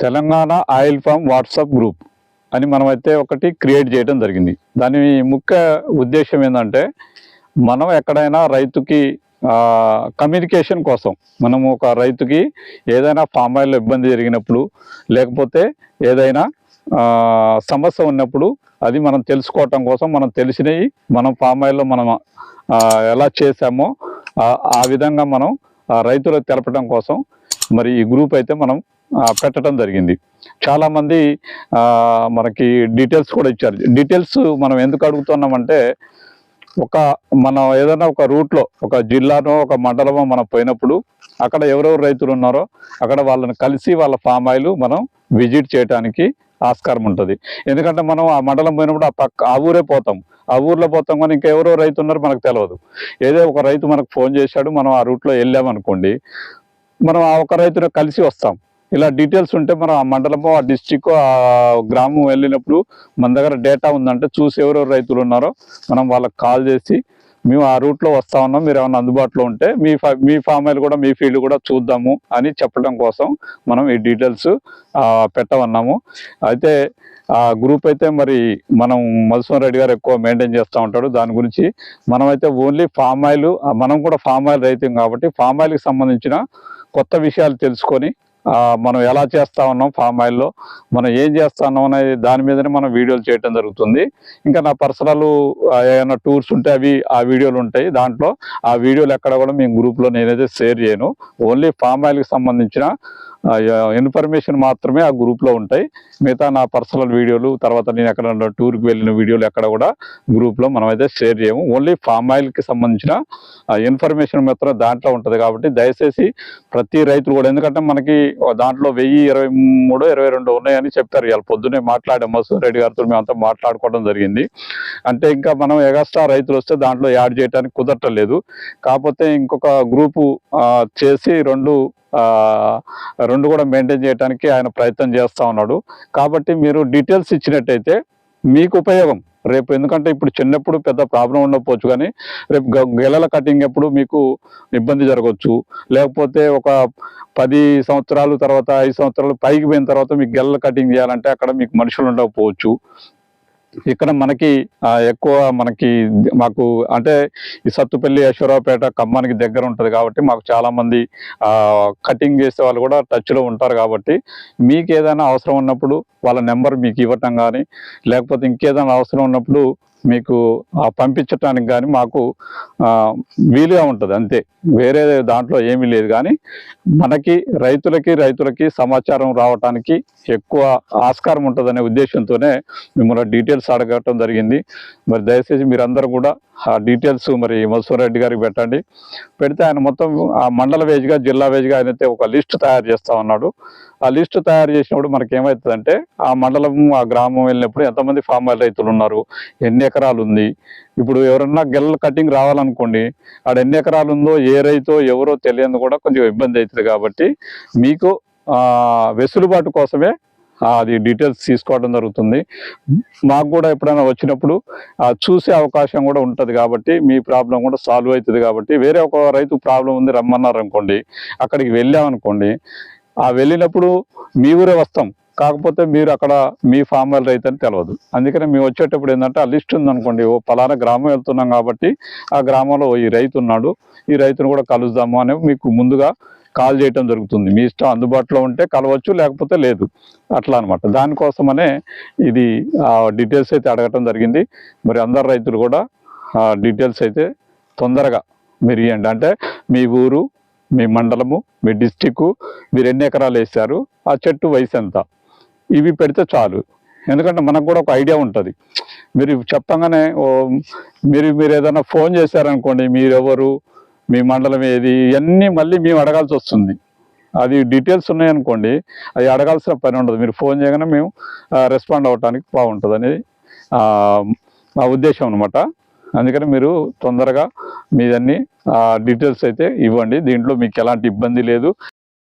Telangana oil palm WhatsApp group అని మనమైతే ఒకటి క్రియేట్ చేయడం జరిగింది. దాని ముఖ్య ఉద్దేశం ఏంటంటే మనం ఎక్కడైనా రైతుకి కమ్యూనికేషన్ కోసం మనము ఒక రైతుకి ఏదైనా ఫామ్ ఆయిల్ ఇబ్బంది జరిగినప్పుడు లేకపోతే ఏదైనా సమస్య ఉన్నప్పుడు అది మనం తెలుసుకోవటం కోసం మనం తెలిసినవి మనం ఫామ్ ఆయిల్లో మనం ఎలా చేసామో ఆ- విధంగా మనం రైతులకు తెలపడం కోసం మరి ఈ గ్రూప్ అయితే మనం పెట్టడం జరిగింది. చాలామంది మనకి డీటెయిల్స్ కూడా ఇచ్చారు. డీటెయిల్స్ మనం ఎందుకు అడుగుతున్నామంటే ఒక మనం ఏదైనా ఒక రూట్లో ఒక జిల్లానో ఒక మండలమో మనం పోయినప్పుడు అక్కడ ఎవరెవరు రైతులు ఉన్నారో అక్కడ వాళ్ళని కలిసి వాళ్ళ ఫామ్ ఆయిల్ మనం విజిట్ చేయడానికి ఆస్కారం ఉంటుంది. ఎందుకంటే మనం ఆ మండలం పోయినప్పుడు ఆ పక్క ఆ ఊరే పోతాం. ఆ ఊర్లో పోతాం కానీ ఇంకా రైతు ఉన్నారో మనకు తెలియదు ఏదో ఒక రైతు మనకు ఫోన్ చేశాడు మనం ఆ రూట్లో వెళ్ళామనుకోండి మనం ఆ ఒక రైతును కలిసి వస్తాం. ఇలా డీటెయిల్స్ ఉంటే మనం ఆ మండలమో ఆ డిస్టిక్ ఆ గ్రామం వెళ్ళినప్పుడు మన దగ్గర డేటా ఉందంటే చూసి ఎవరెవరు రైతులు ఉన్నారో మనం వాళ్ళకి కాల్ చేసి మేము ఆ రూట్లో వస్తా ఉన్నాం మీరు ఏమైనా అందుబాటులో ఉంటే మీ ఫా మీ ఫామ్ ఆయిల్ కూడా మీ ఫీల్డ్ కూడా చూద్దాము అని చెప్పడం కోసం మనం ఈ డీటెయిల్స్ పెట్టమన్నాము. అయితే ఆ గ్రూప్ అయితే మరి మనం మధుసూన్ రెడ్డి గారు ఎక్కువ మెయింటైన్ చేస్తూ ఉంటాడు. దాని గురించి మనమైతే ఓన్లీ ఫామ్ ఆయిల్ మనం కూడా ఫామ్ ఆయిల్ రైతుం కాబట్టి ఫామ్ ఆయిల్కి సంబంధించిన కొత్త విషయాలు తెలుసుకొని మనం ఎలా చేస్తా ఉన్నాం ఫామ్ ఆయిల్లో మనం ఏం చేస్తా ఉన్నాం అనేది దాని మీదనే మనం వీడియోలు చేయడం జరుగుతుంది. ఇంకా నా పర్సనల్ ఏమైనా టూర్స్ ఉంటే అవి ఆ వీడియోలు ఉంటాయి. దాంట్లో ఆ వీడియోలు ఎక్కడ కూడా మేము గ్రూప్లో నేనైతే షేర్ చేయను. ఓన్లీ ఫామ్ ఆయిల్కి సంబంధించిన ఇన్ఫర్మేషన్ మాత్రమే ఆ గ్రూప్లో ఉంటాయి. మిగతా నా పర్సనల్ వీడియోలు తర్వాత నేను ఎక్కడ టూర్కి వెళ్ళిన వీడియోలు ఎక్కడ కూడా గ్రూప్లో మనమైతే షేర్ చేయము. ఓన్లీ ఫామ్ ఆయిల్కి సంబంధించిన ఇన్ఫర్మేషన్ మాత్రం దాంట్లో ఉంటుంది కాబట్టి దయచేసి ప్రతి రైతులు కూడా ఎందుకంటే మనకి దాంట్లో వెయ్యి ఇరవై మూడు ఇరవై రెండు ఉన్నాయని చెప్పారు ఇవాళ పొద్దున్నే మాట్లాడాం మసూర్ రెడ్డి గారితో మేమంతా మాట్లాడుకోవడం జరిగింది. అంటే ఇంకా మనం ఎగస్ట్రా రైతులు వస్తే దాంట్లో యాడ్ చేయడానికి కుదరటలేదు కాకపోతే ఇంకొక గ్రూపు చేసి రెండు రెండు రెండు కూడా మెయింటైన్ చేయడానికి ఆయన ప్రయత్నం చేస్తూ ఉన్నాడు. కాబట్టి మీరు డీటెయిల్స్ ఇచ్చినట్టయితే మీకు ఉపయోగం. రేపు ఎందుకంటే ఇప్పుడు చిన్నప్పుడు పెద్ద ప్రాబ్లం ఉండకపోవచ్చు కానీ రేపు గ- గెలల కటింగ్ ఎప్పుడు మీకు ఇబ్బంది జరగవచ్చు లేకపోతే ఒక పది సంవత్సరాలు తర్వాత ఐదు సంవత్సరాలు పైకి పోయిన తర్వాత మీకు గెలల కటింగ్ చేయాలంటే అక్కడ మీకు మనుషులు ఉండకపోవచ్చు. ఇక్కడ మనకి ఎక్కువ మనకి మాకు అంటే ఈ సత్తుపల్లి యశ్వరావుపేట ఖమ్మానికి దగ్గర ఉంటుంది కాబట్టి మాకు చాలామంది కటింగ్ చేసే వాళ్ళు కూడా టచ్లో ఉంటారు కాబట్టి మీకు ఏదైనా అవసరం ఉన్నప్పుడు వాళ్ళ నెంబర్ మీకు ఇవ్వటం కానీ లేకపోతే ఇంకేదైనా అవసరం ఉన్నప్పుడు మీకు పంపించటానికి కానీ మాకు వీలుగా ఉంటుంది అంతే. వేరే దాంట్లో ఏమీ లేదు. కానీ మనకి రైతులకి రైతులకి సమాచారం రావటానికి ఎక్కువ ఆస్కారం ఉంటుందనే ఉద్దేశంతోనే మిమ్మల్ని డీటెయిల్స్ అడగటం జరిగింది. మరి దయచేసి మీరందరూ కూడా ఆ డీటెయిల్స్ మరి మధుసూరెడ్డి గారికి పెట్టండి. పెడితే ఆయన మొత్తం ఆ మండల వేజ్గా జిల్లా వేజ్గా ఆయన అయితే ఒక లిస్ట్ తయారు చేస్తా ఉన్నాడు. ఆ లిస్టు తయారు చేసినప్పుడు మనకి ఏమవుతుందంటే ఆ మండలం ఆ గ్రామం వెళ్ళినప్పుడు ఎంతమంది ఫార్మర్ రైతులు ఉన్నారు ఎన్ని ఎకరాలు ఉంది. ఇప్పుడు ఎవరన్నా గెల్ల కటింగ్ రావాలనుకోండి ఆడ ఎన్ని ఎకరాలు ఉందో ఏ రైతో ఎవరో తెలియదు కూడా కొంచెం ఇబ్బంది అవుతుంది కాబట్టి మీకు వెసులుబాటు కోసమే అది డీటెయిల్స్ తీసుకోవడం జరుగుతుంది. మాకు కూడా ఎప్పుడైనా వచ్చినప్పుడు చూసే అవకాశం కూడా ఉంటుంది కాబట్టి మీ ప్రాబ్లం కూడా సాల్వ్ అవుతుంది కాబట్టి వేరే ఒక రైతు ప్రాబ్లం ఉంది రమ్మన్నారు అనుకోండి అక్కడికి వెళ్ళామనుకోండి ఆ వెళ్ళినప్పుడు మీ ఊరే వస్తాం. కాకపోతే మీరు అక్కడ మీ ఫామ్ ఆయిల్ రైతు అని తెలియదు అందుకనే మేము వచ్చేటప్పుడు ఏంటంటే ఆ లిస్ట్ ఉందనుకోండి ఓ పలానా గ్రామం వెళ్తున్నాం కాబట్టి ఆ గ్రామంలో ఈ రైతు ఉన్నాడు ఈ రైతును కూడా కలుద్దాము అని మీకు ముందుగా కాల్ చేయటం జరుగుతుంది. మీ ఇష్టం అందుబాటులో ఉంటే కలవచ్చు లేకపోతే లేదు. అట్లా అనమాట దానికోసమనే ఇది ఆ డీటెయిల్స్ అయితే అడగటం జరిగింది. మరి అందరు రైతులు కూడా ఆ డీటెయిల్స్ అయితే తొందరగా మీరు ఇవ్వండి అంటే మీ ఊరు మీ మండలము మీ డిస్టిక్ మీరు ఎన్ని ఎకరాలు వేసారు ఆ చెట్టు వయసు ఎంత? ఇవి పెడితే చాలు. ఎందుకంటే మనకు కూడా ఒక ఐడియా ఉంటుంది. మీరు చెప్పంగానే ఓ మీరు మీరు ఏదైనా ఫోన్ చేశారనుకోండి మీరెవరు మీ మండలం ఏది ఇవన్నీ మళ్ళీ మేము అడగాల్సి వస్తుంది. అది డీటెయిల్స్ ఉన్నాయనుకోండి అవి అడగాల్సిన పని ఉండదు. మీరు ఫోన్ చేయగానే మేము రెస్పాండ్ అవ్వటానికి బాగుంటుంది అనేది మా ఉద్దేశం అనమాట అందుకని మీరు తొందరగా మీదన్ని డీటెయిల్స్ అయితే ఇవ్వండి. దీంట్లో మీకు ఎలాంటి ఇబ్బంది లేదు.